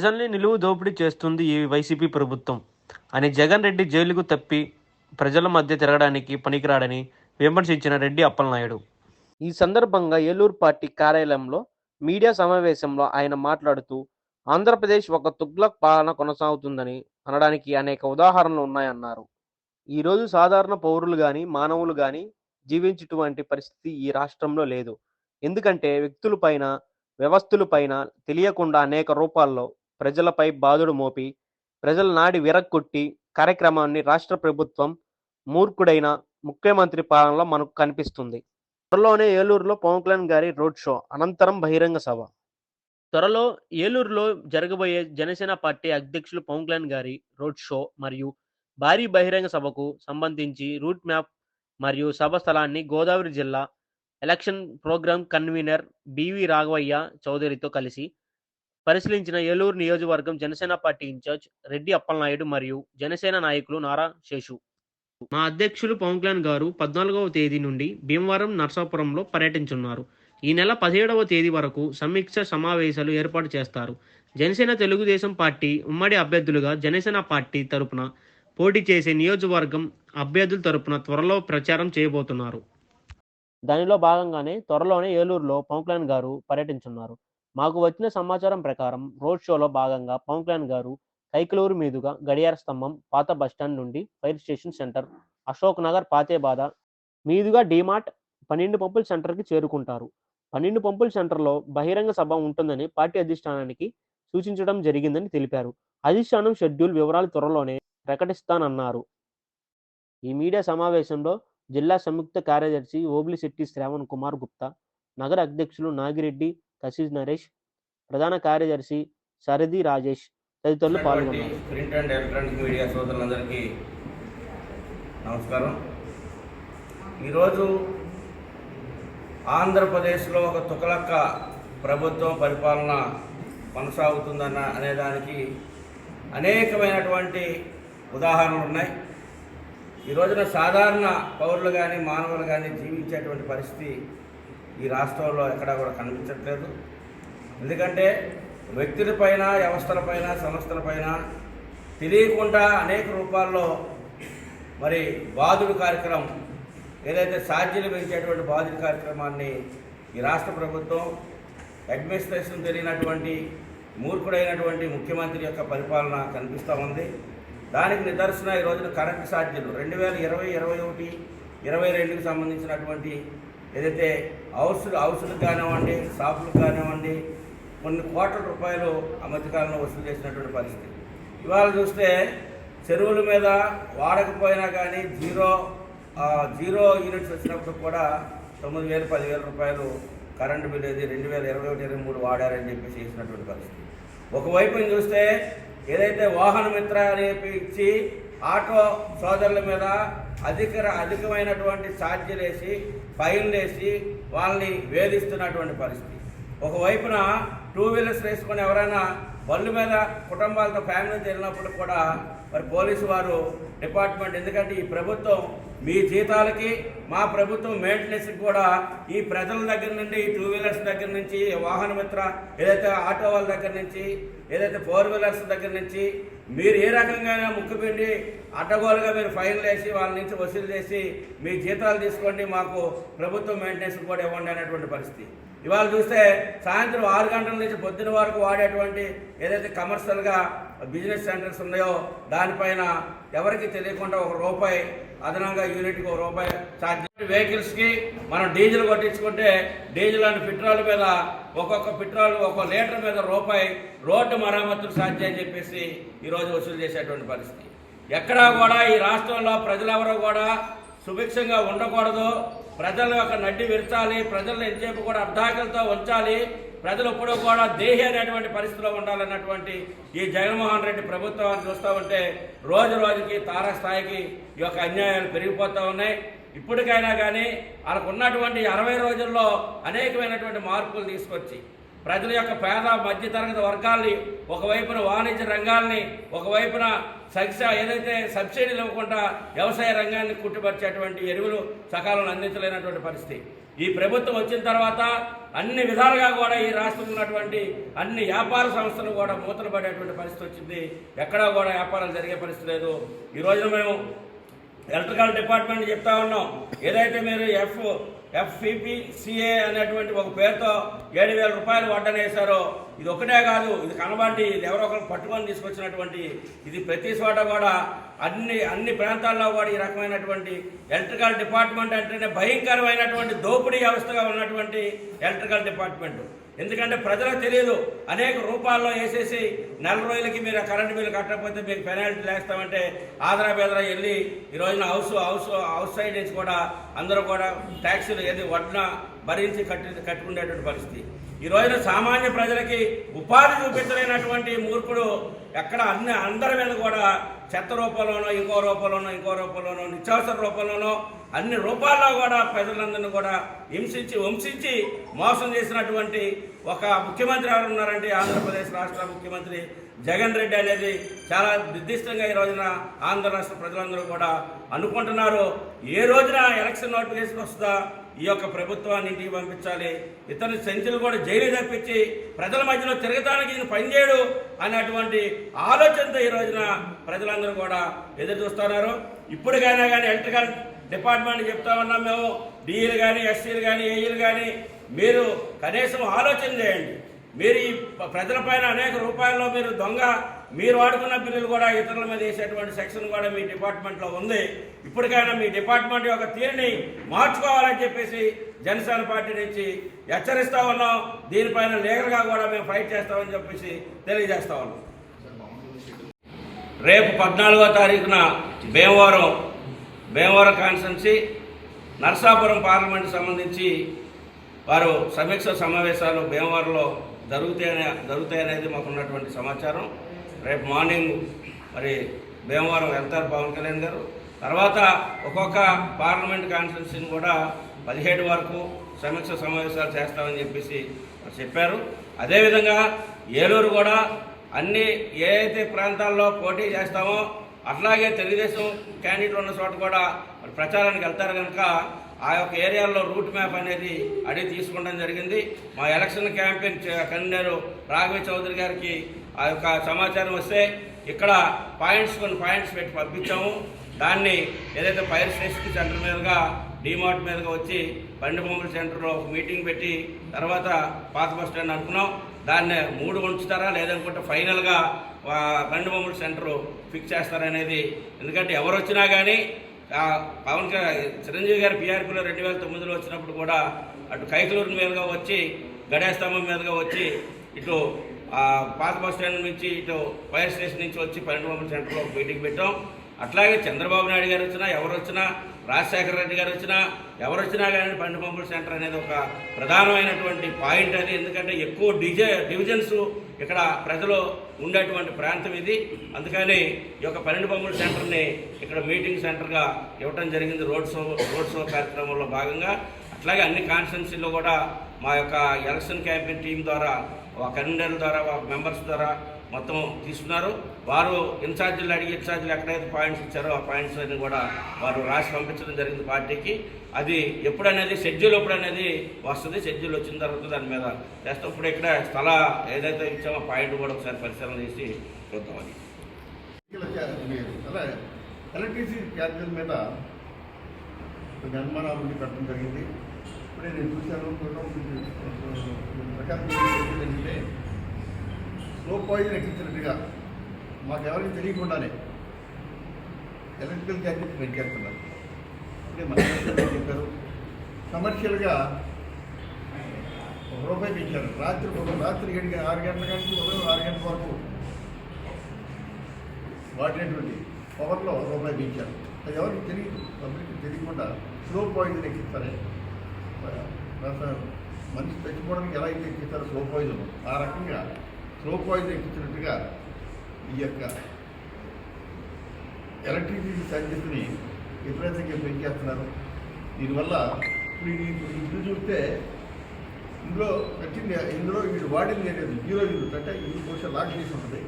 ప్రజల్ని నిలువు దోపిడీ చేస్తుంది ఈ వైసీపీ ప్రభుత్వం. అని జగన్ రెడ్డి జైలుకు తప్పి ప్రజల మధ్య తిరగడానికి పనికిరాడని విమర్శించిన రెడ్డి అప్పలనాయుడు. ఈ సందర్భంగా ఏలూరు పార్టీ కార్యాలయంలో మీడియా సమావేశంలో ఆయన మాట్లాడుతూ ఆంధ్రప్రదేశ్ ఒక తుగ్లక్ పాలన కొనసాగుతుందని అనడానికి అనేక ఉదాహరణలు ఉన్నాయన్నారు. ఈరోజు సాధారణ పౌరులు కానీ మానవులు కానీ జీవించేటువంటి పరిస్థితి ఈ రాష్ట్రంలో లేదు. ఎందుకంటే వ్యక్తులపైన వ్యవస్థలపైన తెలియకుండా అనేక రూపాల్లో ప్రజలపై బాధుడు మోపి ప్రజల నాడి విరగ్గొట్టి కార్యక్రమాన్ని రాష్ట్ర ప్రభుత్వం మూర్ఖుడైన ముఖ్యమంత్రి పాలనలో మనకు కనిపిస్తుంది. త్వరలోనే ఏలూరులో పవన్ కళ్యాణ్ గారి రోడ్ షో అనంతరం బహిరంగ సభ. త్వరలో ఏలూరులో జరగబోయే జనసేన పార్టీ అధ్యక్షులు పవన్ కళ్యాణ్ గారి రోడ్ షో మరియు భారీ బహిరంగ సభకు సంబంధించి రూట్ మ్యాప్ మరియు సభ స్థలాన్ని గోదావరి జిల్లా election programme convener BV Raghavayya చౌదరితో కలిసి పరిశీలించిన ఏలూరు నియోజకవర్గం జనసేన పార్టీ ఇన్ఛార్జ్ రెడ్డి అప్పలనాయుడు మరియు జనసేన నాయకులు నారా శేషు. మా అధ్యక్షులు పవన్ కళ్యాణ్ గారు పద్నాలుగవ తేదీ నుండి భీమవరం నర్సాపురంలో పర్యటించున్నారు. ఈ నెల పదిహేడవ తేదీ వరకు సమీక్ష సమావేశాలు ఏర్పాటు చేస్తారు. జనసేన తెలుగుదేశం పార్టీ ఉమ్మడి అభ్యర్థులుగా జనసేన పార్టీ తరపున పోటీ చేసే నియోజకవర్గం అభ్యర్థుల తరపున త్వరలో ప్రచారం చేయబోతున్నారు. దానిలో భాగంగానే త్వరలోనే ఏలూరులో పవన్ కళ్యాణ్ గారు పర్యటించున్నారు మాకు వచ్చిన సమాచారం ప్రకారం రోడ్ షోలో భాగంగా పవన్ కళ్యాణ్ గారు కైకలూరు మీదుగా గడియార స్తంభం పాత బస్టాండ్ నుండి fire station centre Ashok Nagar పాతేబాద మీదుగా డీమార్ట్ పన్నెండు పంపుల సెంటర్కి చేరుకుంటారు. పన్నెండు పంపుల సెంటర్లో బహిరంగ సభ ఉంటుందని పార్టీ అధిష్టానానికి సూచించడం జరిగిందని తెలిపారు. అధిష్టానం షెడ్యూల్ వివరాలు త్వరలోనే ప్రకటిస్తానన్నారు. ఈ మీడియా సమావేశంలో జిల్లా సంయుక్త కార్యదర్శి ఓబిలిశెట్టి శ్రావణ్ కుమార్ గుప్తా నగర అధ్యక్షులు నాగిరెడ్డి కసీజ్ నరేష్ ప్రధాన కార్యదర్శి సరది రాజేష్ తదితరులు పాల్గొన్నారు. ప్రింట్ అండ్ ఎలక్ట్రానిక్ మీడియా సోదరులందరికీ నమస్కారం. ఈరోజు ఆంధ్రప్రదేశ్లో ఒక తుకలక్క ప్రభుత్వం పరిపాలన కొనసాగుతుందన్న అనేదానికి అనేకమైనటువంటి ఉదాహరణలు ఉన్నాయి. ఈ రోజున సాధారణ పౌరులు కానీ మానవులు కానీ జీవించేటువంటి పరిస్థితి ఈ రాష్ట్రంలో ఎక్కడా కూడా కనిపించట్లేదు. ఎందుకంటే వ్యక్తులపైన వ్యవస్థలపైన సంస్థలపైన తెలియకుండా అనేక రూపాల్లో మరి బాధుడు కార్యక్రమం ఏదైతే సాధ్యలు పెంచేటువంటి బాధుడు కార్యక్రమాన్ని ఈ రాష్ట్ర ప్రభుత్వం అడ్మినిస్ట్రేషన్ తెలియనటువంటి మూర్ఖుడైనటువంటి ముఖ్యమంత్రి యొక్క పరిపాలన కనిపిస్తూ ఉంది. దానికి నిదర్శన ఈ రోజున కరెంటు ఛార్జీలు రెండు వేల ఇరవై ఇరవై ఒకటి ఇరవై రెండుకి సంబంధించినటువంటి ఏదైతే హౌస్ హౌస్లు కానివ్వండి షాపులు కానివ్వండి కొన్ని కోట్ల రూపాయలు ఆ మధ్యకాలంలో వసూలు చేసినటువంటి పరిస్థితి. ఇవాళ చూస్తే చెరువుల మీద వాడకపోయినా కానీ జీరో జీరో యూనిట్స్ వచ్చినప్పుడు కూడా తొమ్మిది వేలు పదివేల రూపాయలు కరెంటు బిల్ ఏది రెండు వేల ఇరవై ఒకటి ఇరవై మూడు వాడారని చెప్పేసి చేసినటువంటి పరిస్థితి. ఒకవైపు చూస్తే ఏదైతే వాహన మిత్ర అని చెప్పి ఇచ్చి ఆటో సోదరుల మీద అధిక అధికమైనటువంటి ఛార్జీలు వేసి ఫైన్లు వేసి వాళ్ళని వేధిస్తున్నటువంటి పరిస్థితి. ఒకవైపున టూ వీలర్స్ వేసుకొని ఎవరైనా బళ్ళు మీద కుటుంబాలతో ఫ్యామిలీతో వెళ్ళినప్పుడు కూడా మరి పోలీసు వారు డిపార్ట్మెంట్ ఎందుకంటే ఈ ప్రభుత్వం మీ జీతాలకి మా ప్రభుత్వం మెయింటెనెన్స్కి కూడా ఈ ప్రజల దగ్గర నుండి ఈ టూ వీలర్స్ దగ్గర నుంచి వాహన మిత్ర ఏదైతే ఆటో వాళ్ళ దగ్గర నుంచి ఏదైతే ఫోర్ వీలర్స్ దగ్గర నుంచి మీరు ఏ రకంగా ముక్కుపిండి అడ్డగోలుగా మీరు ఫైన్లు వేసి వాళ్ళ నుంచి వసూలు చేసి మీ జీతాలు తీసుకోండి మాకు ప్రభుత్వం మెయింటెనెన్స్ కూడా ఇవ్వండి అనేటువంటి పరిస్థితి. ఇవాళ చూస్తే సాయంత్రం ఆరు గంటల నుంచి పొద్దున వరకు వాడేటువంటి ఏదైతే కమర్షియల్గా బిజినెస్ సెంటర్స్ ఉన్నాయో దానిపైన ఎవరికి తెలియకుండా ఒక రూపాయి అదనంగా యూనిట్కి ఒక రూపాయి ఛార్జ్ వెహికల్స్కి మనం డీజిల్ కొట్టించుకుంటే డీజిల్ అండ్ పెట్రోల్ మీద ఒక్కొక్క పెట్రోల్ ఒక్కొక్క లీటర్ మీద రూపాయి రోడ్డు మరమ్మతులు సాధ్యం అని చెప్పేసి ఈరోజు వసూలు చేసేటువంటి పరిస్థితి. ఎక్కడా కూడా ఈ రాష్ట్రంలో ప్రజలెవరూ కూడా సుభిక్షంగా ఉండకూడదు. ప్రజల యొక్క నడ్డి విరచాలి ప్రజలను ఎంతసేపు కూడా అర్ధాకలతో ఉంచాలి. ప్రజలు ఎప్పుడూ కూడా దేహి అనేటువంటి పరిస్థితిలో ఉండాలన్నటువంటి ఈ జగన్మోహన్ రెడ్డి ప్రభుత్వాన్ని చూస్తూ ఉంటే రోజు రోజుకి తారస్థాయికి ఈ యొక్క అన్యాయాలు పెరిగిపోతూ ఉన్నాయి. ఇప్పటికైనా కానీ వాళ్ళకు ఉన్నటువంటి అరవై రోజుల్లో అనేకమైనటువంటి మార్పులు తీసుకొచ్చి ప్రజల యొక్క పేద మధ్యతరగతి వర్గాల్ని ఒకవైపున వాణిజ్య రంగాల్ని ఒకవైపున సబ్స ఏదైతే సబ్సిడీలు ఇవ్వకుండా వ్యవసాయ రంగాన్ని కుట్టుపరిచేటువంటి ఎరువులు సకాలంలో అందించలేనటువంటి పరిస్థితి. ఈ ప్రభుత్వం వచ్చిన తర్వాత అన్ని విధాలుగా కూడా ఈ రాష్ట్రంలో ఉన్నటువంటి అన్ని వ్యాపార సంస్థలు కూడా మూతలు పడేటువంటి పరిస్థితి వచ్చింది. ఎక్కడా కూడా వ్యాపారాలు జరిగే పరిస్థితి లేదు. ఈ రోజున మేము ఎలక్ట్రికల్ డిపార్ట్మెంట్ చెప్తా ఉన్నాం. ఏదైతే మీరు ఎఫ్ ఎఫ్పిపిసిఏ అనేటువంటి ఒక పేరుతో ఏడు వేల రూపాయలు వడ్డనేశారో ఇది ఒకటే కాదు ఇది కనబడి ఇది ఎవరో ఒకరు పట్టుకొని తీసుకొచ్చినటువంటి ఇది ప్రతి చోట కూడా అన్ని అన్ని ప్రాంతాల్లో కూడా ఈ రకమైనటువంటి ఎలక్ట్రికల్ డిపార్ట్మెంట్ అంటేనే భయంకరమైనటువంటి దోపిడీ వ్యవస్థగా ఉన్నటువంటి ఎలక్ట్రికల్ డిపార్ట్మెంట్. ఎందుకంటే ప్రజలకు తెలియదు. అనేక రూపాల్లో వేసేసి నెల రోజులకి మీరు కరెంటు బిల్లు కట్టకపోతే మీకు పెనాల్టీ వేస్తామంటే ఆదరా బెదరా వెళ్ళి ఈ రోజున హౌస్ హౌస్ హౌస్ సైడ్ నుంచి కూడా అందరూ కూడా ట్యాక్సీలు ఏది వడ్న భరించి కట్టి కట్టుకునేటువంటి పరిస్థితి. ఈ రోజున సామాన్య ప్రజలకి ఉపాధి చూపించలేనటువంటి మూర్ఖుడు ఎక్కడ అన్ని అందరి మీద కూడా చెత్త రూపంలోనో ఇంకో రూపంలోనో ఇంకో రూపంలోనో నిత్యావసర రూపంలోనో అన్ని రూపాల్లో కూడా ప్రజలందరినీ కూడా హింసించి వంశించి మోసం చేసినటువంటి ఒక ముఖ్యమంత్రి ఎవరు ఉన్నారంటే ఆంధ్రప్రదేశ్ రాష్ట్ర ముఖ్యమంత్రి జగన్ రెడ్డి అనేది చాలా నిర్దిష్టంగా ఈ రోజున ఆంధ్ర రాష్ట్ర ప్రజలందరూ కూడా అనుకుంటున్నారు. ఏ రోజున ఎలక్షన్ నోటిఫికేషన్ వస్తుందా? ఈ యొక్క ప్రభుత్వాన్ని ఇంటికి పంపించాలి. ఇతని సెంచులు కూడా జైలు తప్పించి ప్రజల మధ్యలో తిరగటానికి ఈయన పనిచేయడు అనేటువంటి ఆలోచనతో ఈ రోజున ప్రజలందరూ కూడా ఎదురు చూస్తున్నారు ఇప్పటికైనా కానీ ఎలక్ట్రికల్ డిపార్ట్మెంట్ చెప్తా ఉన్నాం మేము. డిఈలు కానీ ఎస్సీలు కానీ ఏఈలు కానీ మీరు కనీసం ఆలోచన చేయండి. మీరు ఈ ప్రజల ప్రజలపైన అనేక రూపాయల్లో మీరు దొంగ మీరు వాడుకున్న బిల్లులు కూడా ఇతరుల మీద వేసేటువంటి సెక్షన్ కూడా మీ డిపార్ట్మెంట్లో ఉంది. ఇప్పటికైనా మీ డిపార్ట్మెంట్ యొక్క తీరుని మార్చుకోవాలని చెప్పేసి జనసేన పార్టీ నుంచి హెచ్చరిస్తా ఉన్నాం. దీనిపైన లీగల్గా కూడా మేము ఫైట్ చేస్తామని చెప్పేసి తెలియజేస్తా ఉన్నాం. రేపు పద్నాలుగో తారీఖున భీమవరం భీమవరం కాన్స్టెన్సీ నర్సాపురం పార్లమెంట్ సంబంధించి వారు సమీక్ష సమావేశాలు భీమవరంలో జరుగుతాయనే జరుగుతాయనేది మాకున్నటువంటి సమాచారం. రేపు మార్నింగ్ మరి భీమవరం వెళ్తారు పవన్ కళ్యాణ్ గారు. తర్వాత ఒక్కొక్క పార్లమెంట్ కాన్స్టిట్యున్సీని కూడా పదిహేడు వరకు సమీక్ష సమావేశాలు చేస్తామని చెప్పేసి చెప్పారు. అదేవిధంగా ఏలూరు కూడా అన్ని ఏ అయితే ప్రాంతాల్లో పోటీ చేస్తామో అట్లాగే తెలుగుదేశం క్యాండిడేట్ ఉన్న చోట కూడా మరి ప్రచారానికి వెళ్తారు కనుక ఆ యొక్క ఏరియాలో రూట్ మ్యాప్ అనేది అడిగి తీసుకోవడం జరిగింది. మా election campaign convener Raghava Chowdary గారికి ఆ యొక్క సమాచారం వస్తే ఇక్కడ పాయింట్స్ కొన్ని పాయింట్స్ పెట్టి పంపించాము. దాన్ని ఏదైతే ఫైర్ స్టేషన్ సెంటర్ మీదుగా డిమార్ట్ మీదుగా వచ్చి బండి బొమ్మల సెంటర్లో ఒక మీటింగ్ పెట్టి తర్వాత పాత బస్ స్టాండ్ అనుకున్నాం. దాన్ని మూడు ఉంచుతారా లేదనుకుంటే ఫైనల్గా ఆ, బొమ్మల సెంటర్ ఫిక్స్ చేస్తారనేది. ఎందుకంటే ఎవరు వచ్చినా కానీ పవన్ చిరంజీవి గారు పీఆర్పీలో రెండు వేల తొమ్మిదిలో వచ్చినప్పుడు కూడా అటు కైకలూరు మీదుగా వచ్చి గడేస్తంభం మీదుగా వచ్చి ఇటు పాత బస్ స్టాండ్ నుంచి ఇటు ఫైర్ స్టేషన్ నుంచి వచ్చి పన్నెండు బొమ్మల సెంటర్లో మీటింగ్ పెట్టాం. అట్లాగే చంద్రబాబు నాయుడు గారు వచ్చినా ఎవరు వచ్చినా రాజశేఖర రెడ్డి గారు వచ్చినా ఎవరు వచ్చినా కానీ పండు పంపుల సెంటర్ అనేది ఒక ప్రధానమైనటువంటి పాయింట్ అది. ఎందుకంటే ఎక్కువ డిజే డివిజన్స్ ఇక్కడ ప్రజలు ఉండేటువంటి ప్రాంతం ఇది. అందుకని ఈ యొక్క పన్నెండు పంపుల సెంటర్ని ఇక్కడ మీటింగ్ సెంటర్గా ఇవ్వటం జరిగింది. రోడ్ షో రోడ్ షో కార్యక్రమంలో భాగంగా. అట్లాగే అన్ని కాన్స్టిట్యున్సీలో కూడా మా యొక్క ఎలక్షన్ క్యాంపెయిన్ టీం ద్వారా కన్వీనర్ ద్వారా మెంబర్స్ ద్వారా మొత్తం తీసుకున్నారు. వారు ఇన్ఛార్జీలు అడిగి ఇన్ఛార్జీలు ఎక్కడైతే పాయింట్స్ ఇచ్చారో ఆ పాయింట్స్ అన్ని కూడా వారు రాసి పంపించడం జరిగింది పార్టీకి. అది ఎప్పుడనేది షెడ్యూల్ ఎప్పుడనేది వస్తుంది షెడ్యూల్ వచ్చిన తర్వాత దాని మీద జస్ట్ ఇప్పుడు ఇక్కడ స్థల ఏదైతే ఇచ్చామో పాయింట్ కూడా ఒకసారి పరిశీలన చేసి చూద్దామని అలా ఎలక్ట్రిసిటీ ఛార్జీల మీద కొన్ని అనుమానాలు పెట్టడం జరిగింది. ఇప్పుడే నేను చూశాను ప్రకారం ఏంటంటే స్లో పాయిజన్ ఎక్కించినట్టుగా మాకు ఎవరికి తెలియకుండానే ఎలక్ట్రికల్ ఛార్జెస్ పెంచేస్తున్నారు మన చెప్పారు కమర్షియల్గా ఒక రూపాయి పెంచారు రాత్రి ఒక రాత్రి ఏడు ఆరు గంటల గంటలు ఉదయం ఆరు గంటల వరకు వాడినటువంటి పవర్లో రూపాయి పెంచారు అది ఎవరికి తెలియదు పబ్లిక్ తెలియకుండా స్లో పాయిజన్ ఎక్కిస్తారని మనిషి చచ్చిపోవడానికి ఎలా అయితే ఎక్కిస్తారో స్లో పాయిజన్ ఆ రకంగా స్లో పాయిజన్ ఎక్కించినట్టుగా ఈ యొక్క ఎలక్ట్రిసిటీ ఛార్జెస్ని విపరీతంగా పెంచేస్తున్నారు దీనివల్ల ఇప్పుడు ఇప్పుడు చూస్తే ఇందులో వచ్చింది ఇందులో వీడు వాడింది లేదు జీరో యూనిట్ అంటే ఇది కొంచెం లాక్ చేసి ఉంటుంది.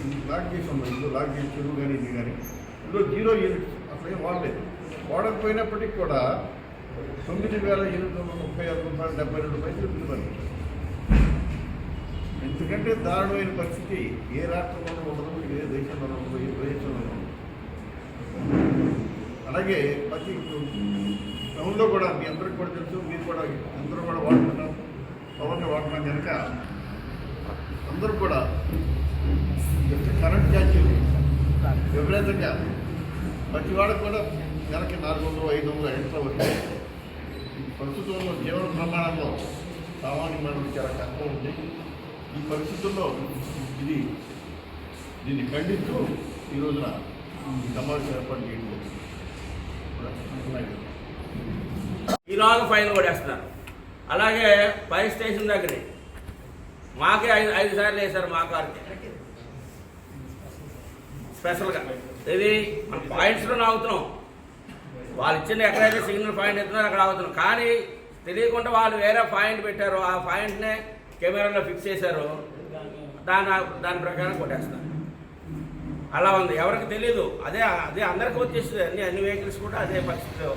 ఇది లాక్ చేసి ఉంటుంది. ఇందులో లాక్ చేసి చెరువు కానీ ఇది కానీ ఇందులో జీరో యూనిట్స్ అసలు ఏం వాడలేదు. వాడకపోయినప్పటికీ కూడా తొమ్మిది వేల ఎనిమిది వందల ముప్పై ఆరు రూపాయలు డెబ్బై రెండు పైసలు బిల్లు ఎందుకంటే దారుణమైన పరిస్థితి. ఏ రాష్ట్రంలోనూ ఉండదు ఏ దేశంలోనూ ఉండదు ఏ ప్రదేశంలోనూ ఉండదు. అలాగే ప్రతి టౌన్లో కూడా మీ అందరికి కూడా తెలుసు మీరు కూడా అందరూ కూడా వాడుతున్నారు. పవర్ని వాడుతున్నాం కనుక అందరూ కూడా కరెంట్ ఛార్జీలు? విపరీతంగా. ప్రతి వాళ్ళకి కూడా నెలకి నాలుగు వందలు ఐదు వందలు ఎక్స్ట్రా వచ్చాయి పరిస్థితుల్లో జీవన ప్రమాణంలో సామాన్య మనం చాలా కష్టం ఉంది. ఈ పరిస్థితుల్లో ఇది దీన్ని ఖండిస్తూ ఈ రోజున ఈ సమావేశం ఏర్పాటు చేయడం జరిగింది. ఈరోజు ఫైన్ కొడేస్తున్నారు అలాగే ఫైర్ స్టేషన్ దగ్గర. మాకే ఐదు ఐదు సార్లు వేశారు మా కార్కి. స్పెషల్గా. ఇది మన పాయింట్స్లో నాగుతున్నాం వాళ్ళు ఇచ్చిన ఎక్కడైతే సిగ్నల్ పాయింట్ ఇస్తున్నారో అక్కడ అవుతున్నారు కానీ తెలియకుండా వాళ్ళు వేరే పాయింట్ పెట్టారు. ఆ పాయింట్నే కెమెరాలో ఫిక్స్ చేశారు. దాని దాని ప్రకారం కొట్టేస్తారు. అలా ఉంది. ఎవరికి తెలియదు అదే అదే అందరికీ వచ్చేస్తుంది. అన్ని అన్ని వెహికల్స్ కూడా అదే పరిస్థితిలో